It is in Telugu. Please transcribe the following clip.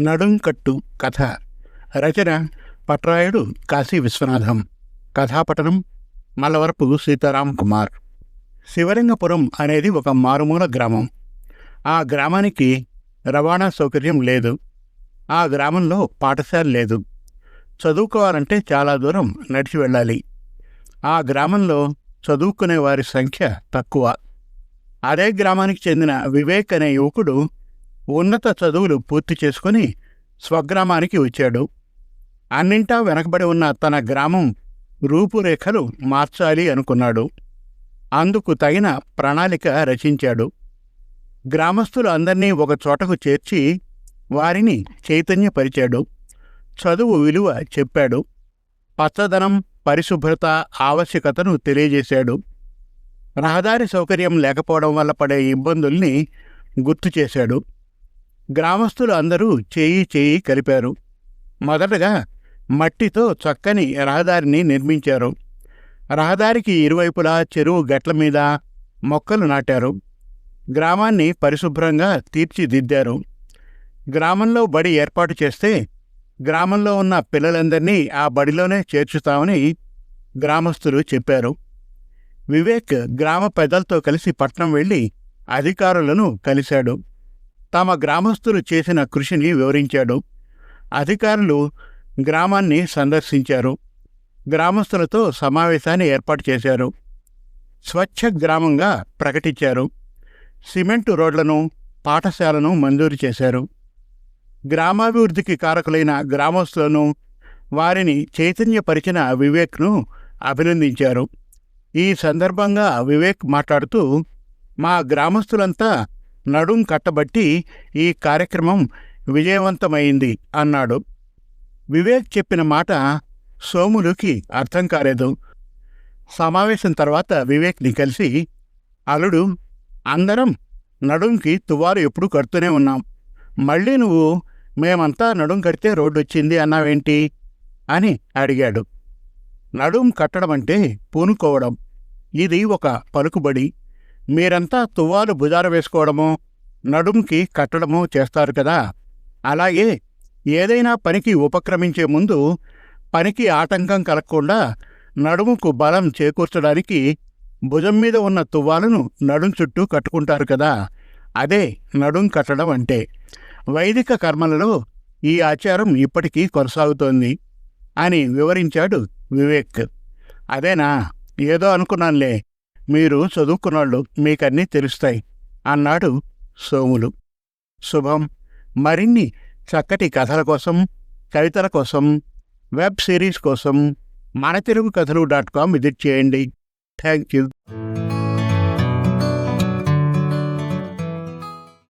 నడుంకట్టు కథ రచన పట్రాయుడు కాశీ విశ్వనాథం కథాపటనం మల్లవరపు సీతారాం కుమార్ శివలింగపురం అనేది ఒక మారుమూల గ్రామం ఆ గ్రామానికి రవాణా సౌకర్యం లేదు. ఆ గ్రామంలో పాఠశాల లేదు. చదువుకోవాలంటే చాలా దూరం నడిచి వెళ్ళాలి ఆ గ్రామంలో చదువుకునే వారి సంఖ్య తక్కువ అదే గ్రామానికి చెందిన వివేక్ అనే యువకుడు ఉన్నత చదువులు పూర్తి చేసుకుని స్వగ్రామానికి వచ్చాడు. అన్నింటా వెనకబడి ఉన్న తన గ్రామం రూపురేఖలు మార్చాలి అనుకున్నాడు. అందుకు తగిన ప్రణాళిక రచించాడు. గ్రామస్తులు అందరినీ ఒక చోటకు చేర్చి వారిని చైతన్యపరిచాడు. చదువు విలువ చెప్పాడు. పచ్చదనం పరిశుభ్రత ఆవశ్యకతను తెలియజేశాడు. రహదారి సౌకర్యం లేకపోవడం వల్ల పడే ఇబ్బందుల్ని గుర్తు చేశాడు. గ్రామస్తులు అందరూ చేయి చేయి కలిపారు. మొదటగా మట్టితో చక్కని రహదారిని నిర్మించారు. రహదారికి ఇరువైపులా చెరువు గట్ల మీద మొక్కలు నాటారు. గ్రామాన్ని పరిశుభ్రంగా తీర్చిదిద్దారు. గ్రామంలో బడి ఏర్పాటు చేస్తే గ్రామంలో ఉన్న పిల్లలందరినీ ఆ బడిలోనే చేర్చుతామని గ్రామస్తులు చెప్పారు. వివేక్ గ్రామ పెద్దలతో కలిసి పట్నం వెళ్ళి అధికారులను కలిశాడు. తమ గ్రామస్తులు చేసిన కృషిని వివరించాడు. అధికారులు గ్రామాన్ని సందర్శించారు. గ్రామస్తులతో సమావేశాన్ని ఏర్పాటు చేశారు. స్వచ్ఛ గ్రామంగా ప్రకటించారు. సిమెంటు రోడ్లను పాఠశాలను మంజూరు చేశారు. గ్రామాభివృద్ధికి కారకులైన గ్రామస్తులను వారిని చైతన్యపరిచిన వివేక్ను అభినందించారు. ఈ సందర్భంగా వివేక్ మాట్లాడుతూ మా గ్రామస్తులంతా నడుం కట్టబట్టి ఈ కార్యక్రమం విజయవంతమైంది అన్నాడు. వివేక్ చెప్పిన మాట సోములుకి అర్థం కాలేదు. సమావేశం తర్వాత వివేక్ని కలిసి అల్లుడు అందరం నడుంకి తువారు ఎప్పుడు కడుతూనే ఉన్నాం. మళ్ళీ నువ్వు మేమంతా నడుం కడితే రోడ్డు వచ్చింది అన్నావేంటి? అని అడిగాడు. నడుం కట్టడం అంటే పూనుకోవడం. ఇది ఒక పలుకుబడి మీరంతా తువ్వాలు భుజార వేసుకోవడమో నడుంకి కట్టడమో చేస్తారు కదా. అలాగే ఏదైనా పనికి ఉపక్రమించే ముందు పనికి ఆటంకం కలగకుండా నడుముకు బలం చేకూర్చడానికి భుజం మీద ఉన్న తువ్వాలను నడుం చుట్టూ కట్టుకుంటారు కదా. అదే నడుం కట్టడం అంటే. వైదిక కర్మలలో ఈ ఆచారం ఇప్పటికీ కొనసాగుతోంది అని వివరించాడు వివేక్. అదేనా? ఏదో అనుకున్నానులే. మీరు చదువుకున్నాళ్ళు మీకన్నీ తెలుస్తాయి అన్నాడు సోములు. శుభం. మరిన్ని చక్కటి కథల కోసం కవితల కోసం వెబ్ సిరీస్ కోసం మన Telugu Kathalu dot com visit చేయండి. Thank you